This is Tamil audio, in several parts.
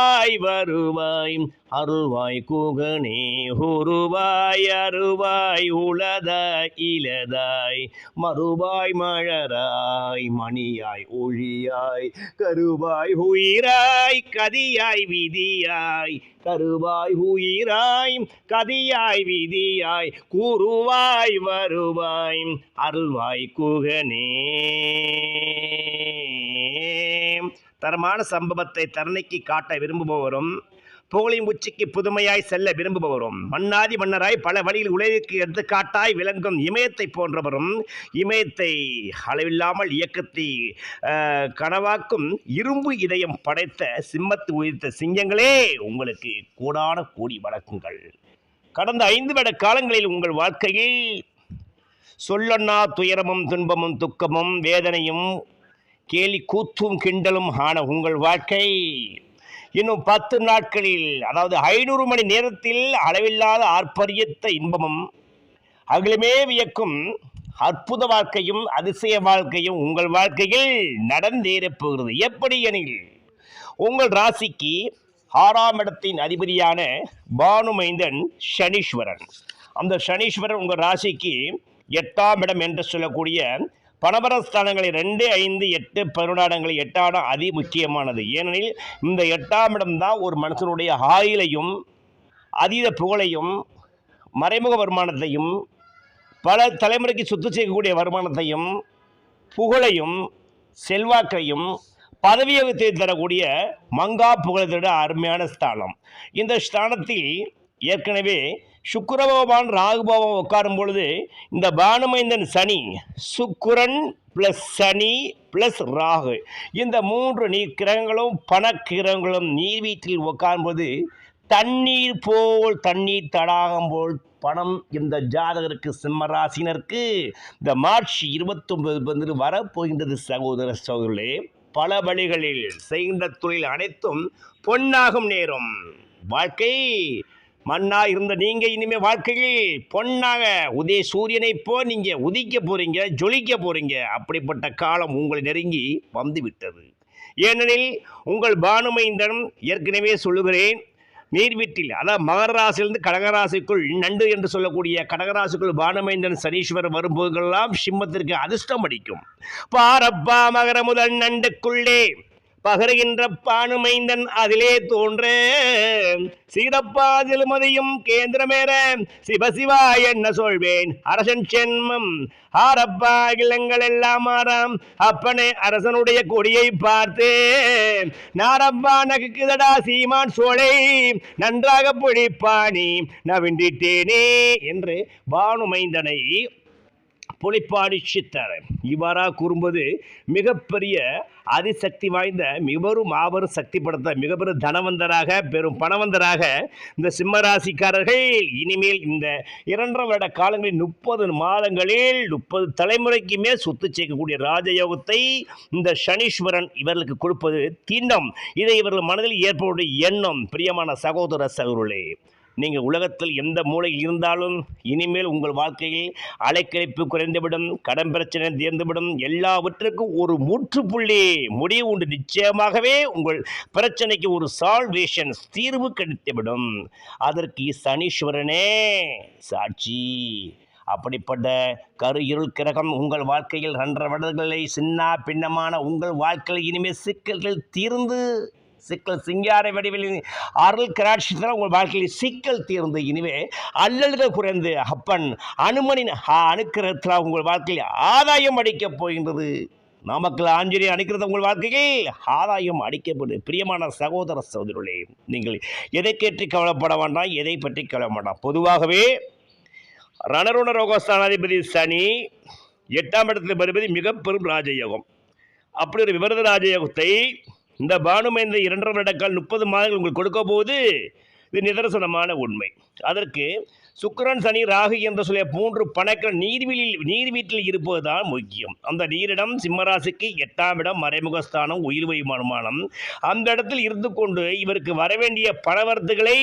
கூறுவாய் வருவாய் அருள்வாய் குகனே உருவாய் அருவாய் உளதாய் இலதாய் மறுவாய் மழராய் மணியாய் ஒழியாய் கருவாய் உயிராய் கதியாய் விதியாய் கருவாய் உயிராய் கதியாய் விதியாய் கூறுவாய் வருவாய் அருள்வாய் குகனே. தரமான சம்பவத்தை தரணிக்கு காட்ட விரும்புபவரும் புகழின் உச்சிக்கு புதுமையாய் செல்ல விரும்புபவரும் மன்னாதி மன்னராய் பல வழியில் உலகிற்கு எடுத்துக்காட்டாய் விளங்கும் இமயத்தை போன்றவரும் இமயத்தை அளவில்லாமல் இயக்கத்தை கனவாக்கும் இரும்பு இதயம் படைத்த சிம்மத்து உயிர்த்த சிங்கங்களே உங்களுக்கு கூடான கூடி வழக்குங்கள் கடந்த ஐந்து வருட காலங்களில் உங்கள் வாழ்க்கையில் சொல்லொன்னா துயரமும் துன்பமும் துக்கமும் வேதனையும் கேலி கூத்தும் கிண்டலும் ஆன உங்கள் வாழ்க்கை. இன்னும் பத்து நாட்களில் அதாவது ஐநூறு மணி நேரத்தில் அளவில்லாத ஆர்ப்பரியத்த இன்பமும் அகிலமே வியக்கும் அற்புத வாழ்க்கையும் அதிசய வாழ்க்கையும் உங்கள் வாழ்க்கையில் நடந்தேறப் போகிறது. எப்படி எனில் உங்கள் ராசிக்கு ஆறாம் இடத்தின் அதிபதியான பானுமைந்தன் சனீஸ்வரன். அந்த சனீஸ்வரன் உங்கள் ராசிக்கு எட்டாம் இடம் என்று சொல்லக்கூடிய பணபரஸ்தானங்களில் ரெண்டு ஐந்து எட்டு பதினொன்றாடங்களில் எட்டாடம் அதி முக்கியமானது. ஏனெனில் இந்த எட்டாம் இடம்தான் ஒரு மனுஷனுடைய ஆயிலையும் அதீத புகழையும் மறைமுக வருமானத்தையும் பல தலைமுறைக்கு சொத்து செய்யக்கூடிய வருமானத்தையும் புகழையும் செல்வாக்கையும் பதவியகத்தை தரக்கூடிய மங்கா புகழத்தோட அருமையான ஸ்தானம். இந்த ஸ்தானத்தில் ஏற்கனவே சுக்கர பகவான் ராகு பகவான் உட்காரும் பொழுது இந்த பானுமைந்தன் சனி சுக்குரன் ப்ளஸ் சனி ப்ளஸ் ராகு இந்த மூன்று நீர் கிரகங்களும் பணக்கிரகங்களும் நீர் வீட்டில் உட்காரும்போது தண்ணீர் போல் தண்ணீர் தடாகம் போல் பணம் இந்த ஜாதகருக்கு சிம்மராசினருக்கு இந்த மார்ச் இருபத்தொன்பது வந்து வரப்போகின்றது சகோதர சகோதரே பல வழிகளில் செய்கின்ற தொழில் அனைத்தும் பொன்னாகும் நேரம். வாழ்க்கை மண்ணா இருந்த நீங்க இனிமே வாழ்க்கையில் பொன்னாக உதய சூரியனை போ நீங்க உதிக்க போறீங்க ஜொலிக்க போறீங்க. அப்படிப்பட்ட காலம் உங்களை நெருங்கி வந்து விட்டது ஏனெனில் உங்கள் பானுமைந்தன் ஏற்கனவே சொல்லுகிறேன் நீர்வீட்டில் அதாவது மகர ராசியிலிருந்து கடகராசிக்குள் நண்டு என்று சொல்லக்கூடிய கடகராசிக்குள் பானமைந்தன் சனீஸ்வரர் வரும்போதெல்லாம் சிம்மத்திற்கு அதிர்ஷ்டம் அடிக்கும் பாரப்பா மகர முதல் நண்டுக்குள்ளே பகருகின்ற பானுமைந்தன் அதிலே தோன்ற. சீதப்பா திருமதியும் கேந்திரமேற. சிவசிவா என்ன சொல்வேன்? அரசன் சென்மம். ஆரப்பா இளங்கள் எல்லாம் ஆறாம். அப்பனே அரசனுடைய கொடியை பார்த்து. நாரப்பா நகுக்குதடா சீமான் சோலை நன்றாக பிடிப்பானி நவிண்டிட்டேனே என்று பானுமைந்தனை புலிப்பாடி சித்தர். இவ்வாறாக கூறும்போது மிகப்பெரிய அதிசக்தி வாய்ந்த மிகவும் மாபெரும் சக்தி படுத்த மிகப்பெரும் தனவந்தராக பெரும் பணவந்தராக இந்த சிம்மராசிக்காரர்கள் இனிமேல் இந்த இரண்டரை வருட காலங்களில் முப்பது மாதங்களில் முப்பது தலைமுறைக்குமே சொத்து சேர்க்கக்கூடிய ராஜயோகத்தை இந்த சனீஸ்வரன் இவர்களுக்கு கொடுப்பது திண்ணம் இதை இவர்கள் மனதில் ஏற்படுடைய எண்ணம். பிரியமான சகோதர சகோதரர்களே நீங்கள் உலகத்தில் எந்த மூளை இருந்தாலும் இனிமேல் உங்கள் வாழ்க்கையில் அலைக்கழிப்பு குறைந்துவிடும் கடன் பிரச்சனை தீர்ந்துவிடும். எல்லாவற்றுக்கும் ஒரு முற்றுப்புள்ளி முடிவு உண்டு. நிச்சயமாகவே உங்கள் பிரச்சனைக்கு ஒரு சால்வேஷன் தீர்வு கிடைத்துவிடும். அதற்கு சனீஸ்வரனே சாட்சி. அப்படிப்பட்ட கரு இருள் கிரகம் உங்கள் வாழ்க்கையில் ரெண்டரை வருடங்களை சின்ன பின்னமான உங்கள் வாழ்க்கையில் இனிமேல் சிக்கல்கள் தீர்ந்து சிக்கல் சிங்கார வடிவில் அருள் கராட்சிதான் உங்கள் வாழ்க்கையில் சிக்கல் தீர்ந்து. இனிமே அல்லல்கள் குறைந்து அப்பன் அனுமனின் அனுக்கிரகத்தில் உங்கள் வாழ்க்கையில் ஆதாயம் அடிக்கப் போகின்றது. நாமக்கல் ஆஞ்சநேயர் அடிக்கிறது உங்கள் வாழ்க்கையில் ஆதாயம் அடிக்கப்படுது பிரியமான சகோதர சகோதரர்களே நீங்கள் எதை கேட்டு கவலைப்பட வேண்டாம் எதை பற்றி கவலை வேண்டாம். பொதுவாகவே ரணருண ரோகஸ்தானாதிபதி சனி எட்டாம் இடத்தில் வருவது மிக பெரும் ராஜயோகம். அப்படி ஒரு விபரத ராஜயோகத்தை இந்த பானுமேந்திர இரண்டரை வருடக்கால் முப்பது மாதங்கள் உங்களுக்கு கொடுக்க போது இது நிதர்சனமான உண்மை. அதற்கு சுக்கிரன் சனி ராகு என்று சொல்லிய மூன்று பணக்கள் நீர்வீழில் நீர் வீட்டில் இருப்பது தான் முக்கியம். அந்த நீரிடம் சிம்மராசிக்கு எட்டாம் இடம் மறைமுகஸ்தானம் உயிர் வைமானம் அந்த இடத்தில் இருந்து கொண்டு இவருக்கு வரவேண்டிய பணவர்த்துகளை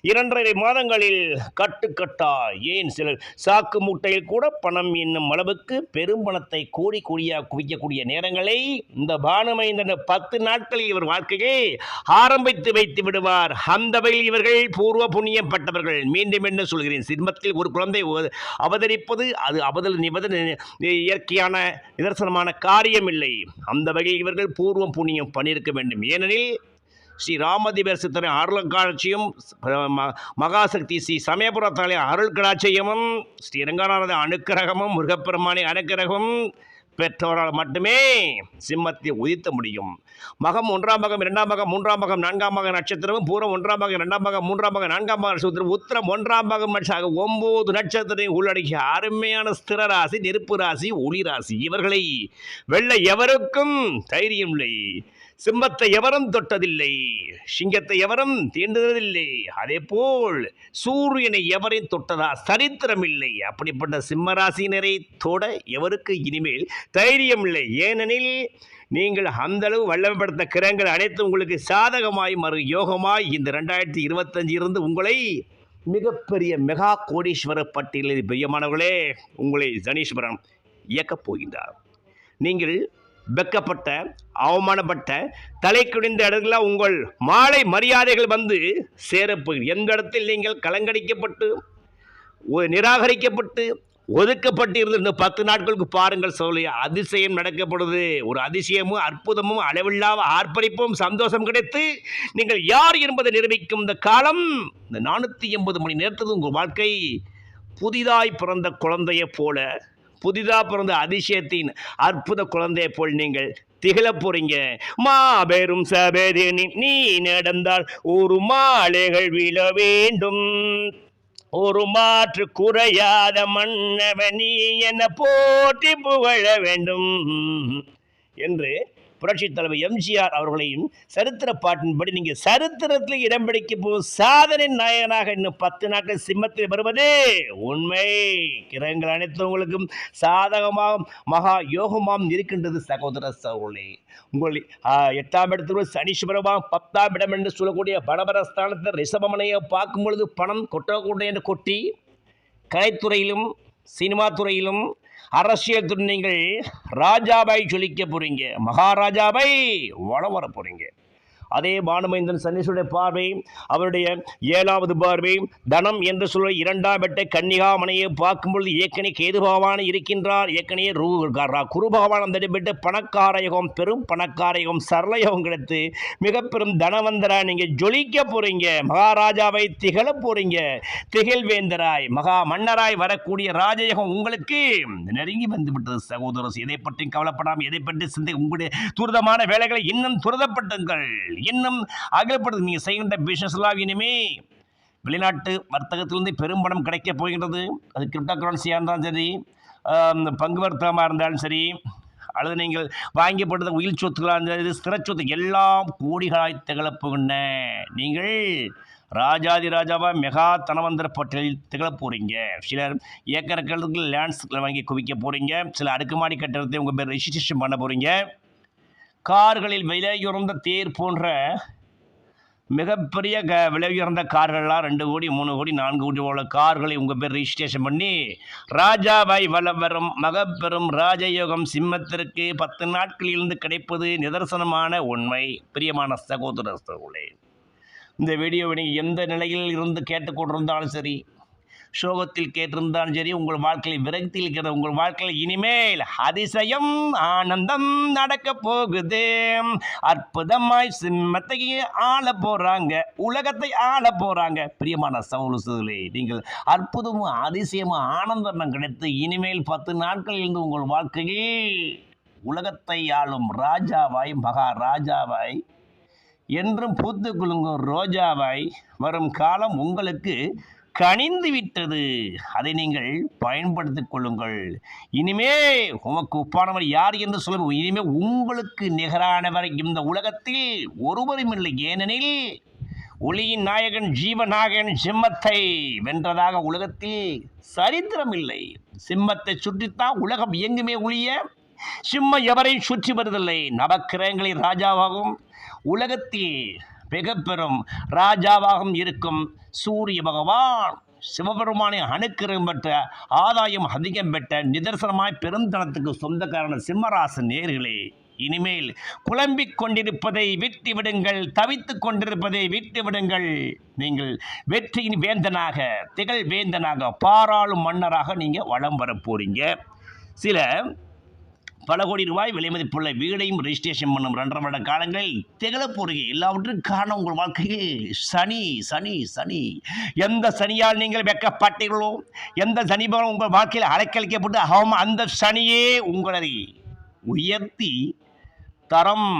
இரண்டரை மாதங்களில் கட்டுக்கட்டா. ஏன் சிலர் சாக்கு மூட்டையில் கூட பணம் என்னும் அளவுக்கு பெரும் பணத்தை கோடி கோடியாக குவிக்கக்கூடிய நேரங்களை இந்த பானுமை இந்த பத்து நாட்களில் இவர் வாழ்க்கையை ஆரம்பித்து வைத்து விடுவார். அந்த வகையில் இவர்கள் பூர்வ புண்ணியம் மாணவர்கள் மீண்டும் என்ன சொல்கிறேன். சிம்மத்தில் ஒரு குழந்தை அவதரிப்பது அது அவதல் நிபத இயற்கையான நிதர்சனமான காரியம் இல்லை. அந்த வகையில் இவர்கள் பூர்வம் புண்ணியம் பண்ணியிருக்க வேண்டும். ஏனெனில் ஸ்ரீ ராமதிபர் சித்தரை அருள் காட்சியும் ம- மகாசக்தி ஸ்ரீ சமயபுரத்தாலே அருள் கடாட்சியமும் ஸ்ரீ ரங்கநாத அனுக்கிரகமும் முருகப்பெருமானின் அனுக்கிரகமும் பெற்றவரால் மட்டுமே சிம்மத்தை உதித்த முடியும். மகம் ஒன்றாம் மகம் இரண்டாம் மகம் மூன்றாம் மகம் நான்காம் மக நட்சத்திரமும் பூரம் ஒன்றாம் மகம் இரண்டாம் மகம் மூன்றாம் பகம் நான்காம் பகம் நட்சத்திரம் உத்திரம் ஒன்றாம் மகம் நட்சத்திரம் ஒம்பது நட்சத்திரத்தையும் உள்ளடக்கிய அருமையான ஸ்திர ராசி நெருப்பு ராசி ஒளி ராசி. இவர்களை வெள்ள எவருக்கும் தைரியம் இல்லை. சிம்மத்தை எவரும் தொட்டதில்லை. சிங்கத்தை எவரும் தீண்டுவதில்லை அதே போல் சூரியனை எவரையும் தொட்டதா சரித்திரம் இல்லை. அப்படிப்பட்ட சிம்மராசினரை தொட எவருக்கு இனிமேல் தைரியம் இல்லை. ஏனெனில் நீங்கள் அந்தளவு வல்லமைப்படுத்த கிரகங்கள் அனைத்தும் உங்களுக்கு சாதகமாய் மறு யோகமாய் இந்த ரெண்டாயிரத்தி இருபத்தஞ்சு இருந்து உங்களை மிகப்பெரிய மெகா கோடீஸ்வர பட்டியலில் பிரியமானவர்களே உங்களை சனீஸ்வரன் இயக்கப் போகின்றார். நீங்கள் வெக்கப்பட்ட அவமானப்பட்ட தலை குடிந்த இடத்துல உங்கள் மாலை மரியாதைகள் வந்து சேரப்போகும் எந்த இடத்தில் நீங்கள் கலங்கடிக்கப்பட்டு நிராகரிக்கப்பட்டு ஒதுக்கப்பட்டிருந்த பத்து நாட்களுக்கு பாருங்கள் சொல்லி அதிசயம் நடக்கப்படுது. ஒரு அதிசயமும் அற்புதமும் அளவில்லாத ஆர்ப்பரிப்பும் சந்தோஷம் கிடைத்து நீங்கள் யார் என்பதை நிரூபிக்கும் இந்த காலம்? இந்த நானூற்றி எண்பது மணி நேரத்துக்கு உங்கள் வாழ்க்கை புதிதாய் பிறந்த குழந்தையைப் போல புதிதாக பிறந்த அதிசயத்தின் அற்புத குழந்தையை போல் நீங்கள் திகழ போறீங்க. மாபெரும் சபேதினி நீ நடந்தால் ஒரு மாலைகள் விழ வேண்டும். ஒரு மாற்று குறையாத மன்னவ நீ என போற்றி புகழ வேண்டும் என்று புரட்சித் தலைவர் எம்ஜிஆர் அவர்களையும் சரித்திர பாட்டின்படி நீங்கள் சரித்திரத்தில் இடம் பிடிக்க போகும் சாதனை நாயகனாக இன்னும் பத்து நாட்கள் சிம்மத்தில் வருவது உண்மை. கிரகங்கள் அனைத்து உங்களுக்கும் சாதகமாகவும் மகா யோகமாகவும் இருக்கின்றது சகோதர சகோதரி. உங்கள் எட்டாம் இடத்துல சனீஸ்வரமாம் பத்தாம் இடம் என்று சொல்லக்கூடிய பணபரஸ்தானத்தில் ரிஷபமனையை பார்க்கும் பொழுது பணம் கொட்டக்கூடிய என்று கொட்டி கலைத்துறையிலும் சினிமா துறையிலும் அரசியல் நீங்கள் ராஜாவை சொல்லிக்க போறீங்க மகாராஜாவை வளம் வர போறீங்க. அதே பானுமைந்தன் சனீஸ்வருடைய பார்வை அவருடைய ஏழாவது பார்வை தனம் என்று சொல்ல இரண்டாம் பெட்டை கன்னிகாமனையை பார்க்கும்பொழுது ஏற்கனவே கேது பகவான் இருக்கின்றார். ஏற்கனவே ரூ குரு பகவான் அந்த இடப்பட்டு பணக்காரயோகம் பெரும் பணக்காரயோகம் சரளயோகம் கிடைத்து மிக பெரும் தனவந்தரா நீங்கள் ஜொலிக்க போறீங்க. மகாராஜாவை திகழ போறீங்க. திகழ்வேந்தராய் மகா மன்னராய் வரக்கூடிய ராஜயோகம் உங்களுக்கு நெருங்கி வந்துவிட்டது சகோதரர் எதை பற்றி கவலைப்படாமல் எதை பற்றி சிந்தை உங்களுடைய துரிதமான வேலைகளை இன்னும் துரிதப்பட்டுங்கள் இன்னும் அகலப்படுது நீங்கள் செய்கின்ற பிஸ்னஸ்லாம் இனிமே வெளிநாட்டு வர்த்தகத்திலிருந்து பெரும் பணம் கிடைக்கப் போகின்றது. அது கிரிப்டோ கரன்சியாக இருந்தாலும் சரி பங்கு வர்த்தகமாக இருந்தாலும் சரி அல்லது நீங்கள் வாங்கப்படுத்த உயிர் சொத்துக்களாக இருந்தாலும் ஸ்திர சொத்து எல்லாம் கோடிகளாய் திகழப்போகின்ற நீங்கள் ராஜாதி ராஜாவா மெகா தனவந்திர பட்டியலில் திகழ போகிறீங்க சிலர் ஏக்கரக்களுக்கு லேண்ட்ஸ்களை வாங்கி குவிக்க போகிறீங்க சில அடுக்குமாடி கட்டடத்தை உங்கள் பேர் ரெஜிஸ்ட்ரேஷன் பண்ண போகிறீங்க கார்களில் விலையுறந்த தேர் போன்ற மிகப்பெரிய க விலையுயர்ந்த கார்கள்லாம் ரெண்டு கோடி மூணு கோடி நான்கு கோடி உள்ள கார்களை உங்கள் பேர் ரிஜிஸ்ட்ரேஷன் பண்ணி ராஜாபாய் வலம் மகப்பெரும் ராஜயோகம் சிம்மத்திற்கு பத்து நாட்களிலிருந்து கிடைப்பது நிதர்சனமான உண்மை. பிரியமான சகோதர சகோதரே இந்த வீடியோவை நீங்கள் எந்த நிலையில் இருந்து கேட்டுக்கொண்டிருந்தாலும் சரி சோகத்தில் கேட்டிருந்தாலும் சரி உங்கள் வாழ்க்கையில் விரக்தியில் இருக்கிற உங்கள் வாழ்க்கையில் இனிமேல் அதிசயம் ஆனந்தம் நடக்க போகுது. அற்புதமாய் சிம்மத்தை ஆள போறாங்க உலகத்தை ஆள போறாங்க. பிரியமான சவுலுசுகளே நீங்கள் அற்புதமும் அதிசயமும் ஆனந்தம் கிடைத்து இனிமேல் பத்து நாட்களில் இருந்து உங்கள் வாழ்க்கையில் உலகத்தை ஆளும் ராஜாவாய் மகாராஜாவாய் என்றும் பூத்து குலுங்கும் ரோஜாவாய் வரும் காலம் உங்களுக்கு கனிந்து விட்டது. அதை நீங்கள் பயன்படுத்திக் கொள்ளுங்கள். இனிமே உமக்கு ஒப்பானவர் யார் என்று சொல்ல இனிமே உங்களுக்கு நிகரானவர் இந்த உலகத்தில் ஒருவரும் இல்லை. ஏனெனில் ஒளியின் நாயகன் ஜீவநாயகன் சிம்மத்தை வென்றதாக உலகத்தில் சரித்திரம் இல்லை. சிம்மத்தை சுற்றித்தான் உலகம் எங்குமே ஒழிய சிம்மம் எவரையும் சுற்றி வருவதில்லை. நவக்கிரகங்களின் ராஜாவாகவும் உலகத்தில் மிக பெரும் ராஜாவாகவும் இருக்கும் சூரிய பகவான். சிவபெருமானை அணுக்கிறம் பெற்ற ஆதாயம் அதிகம் பெற்ற நிதர்சனமாய் பெருந்தனத்துக்கு சொந்தக்காரன சிம்மராசு நேர்களே இனிமேல் குழம்பிக் கொண்டிருப்பதை விட்டு விடுங்கள் தவித்துக் கொண்டிருப்பதை விட்டு விடுங்கள். நீங்கள் வெற்றியின் வேந்தனாக திகழ் வேந்தனாக பாராளும் மன்னராக நீங்கள் வளம் வர போறீங்க. சில பல கோடி ரூபாய் விலை மதிப்புள்ள வீடையும் ரெஜிஸ்ட்ரேஷன் பண்ணும் ரெண்டரை வருட காலங்களில் திகழப் போறீங்க. எல்லாவற்றுக்கும் காரணம் உங்கள் வாழ்க்கையில். சனி சனி சனி. எந்த சனியால் நீங்கள் வெக்கப்பட்டீர்களோ எந்த சனி பகவான் உங்கள் வாழ்க்கையில் அலைக்கழிக்கப்பட்டு அவன் அந்த சனியே உங்களை உயர்த்தி தரம்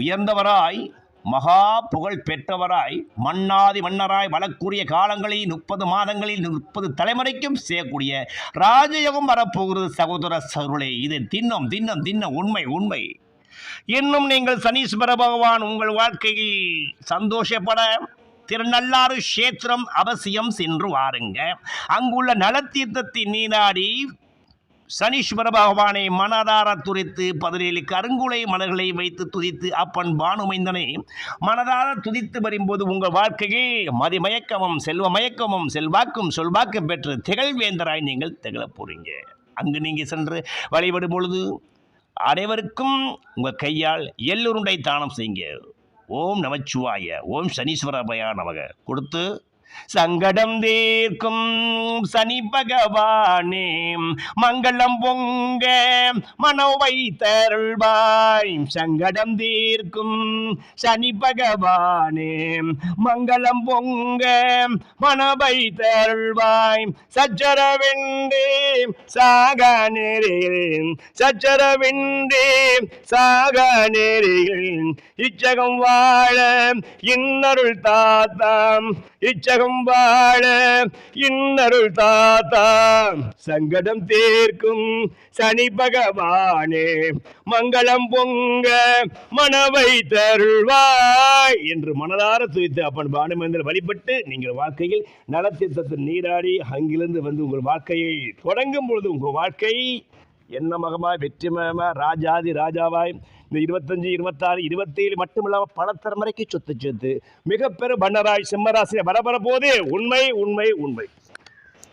உயர்ந்தவராய் மகா புகழ் பெற்றவராய் மன்னாதி மன்னராய் வளக்கூடிய காலங்களில் முப்பது மாதங்களில் முப்பது தலைமுறைக்கும் செய்யக்கூடிய ராஜயோகம் வரப்போகிறது சகோதர சருளே இது தின்னம் தின்னம் தின்ன உண்மை உண்மை. இன்னும் நீங்கள் சனீஸ்வர பகவான் உங்கள் வாழ்க்கையில் சந்தோஷப்பட திருநள்ளாறு கஷேத்திரம் அவசியம் சென்று வாருங்க. அங்குள்ள நலத்தீர்த்தத்தை நீராடி சனீஸ்வர பகவானை மனதார துதித்து பதினேழு கருங்குலை மலர்களை வைத்து துதித்து அப்பன் பானுமைந்தனை. மனதார துதித்து வரும்போது உங்கள் வாழ்க்கையே மதிமயக்கமும் செல்வ மயக்கமும் செல்வாக்கும் சொல்வாக்கும் பெற்று திகழ்வேந்தராய் நீங்கள் திகழப் போறீங்க. அங்கு நீங்கள் சென்று வழிபடும் பொழுது அனைவருக்கும் உங்கள் கையால் எல்லுருண்டை தானம் செய்யுங்க ஓம் நமச்சிவாய ஓம் சனீஸ்வரபயா நமக. கொடுத்து சங்கடம் தீர்க்கும் சனி பகவானே மங்களம் பொங்க மனோவை தருள்வாய் சங்கடம் தீர்க்கும் சனி பகவானே மங்களம் பொங்க மனவை தருள்வாய் சச்சரவிண்டே சாக நெறியில் சச்சரவிண்டே சாக நெறியில். இச்சகம் வாழ இன்னருள் தாத்தாம் இச்சகம் வாழ இன்னருள் தாத்தா. சங்கடம் தீர்க்கும் சனி பகவானே மங்களம் பொங்க மனவை தருள்வாய் என்று மனதார துதித்து அப்பன் பானுமேந்திர வழிபட்டு நீங்கள் வாழ்க்கையில் நலத்திட்டத்தில் நீராடி அங்கிருந்து வந்து உங்கள் வாழ்க்கையை தொடங்கும் பொழுது உங்கள் வாழ்க்கை என்ன மகமாய் ராஜாதி ராஜாவாய் இந்த இருபத்தஞ்சு இருபத்தாறு இருபத்தேழு மட்டும் இல்லாமல் பல தலைமுறைக்கு சொத்து சொத்து மிக பெரும் பன்னராய் சிம்மராசியை வரப்போதே உண்மை உண்மை உண்மை.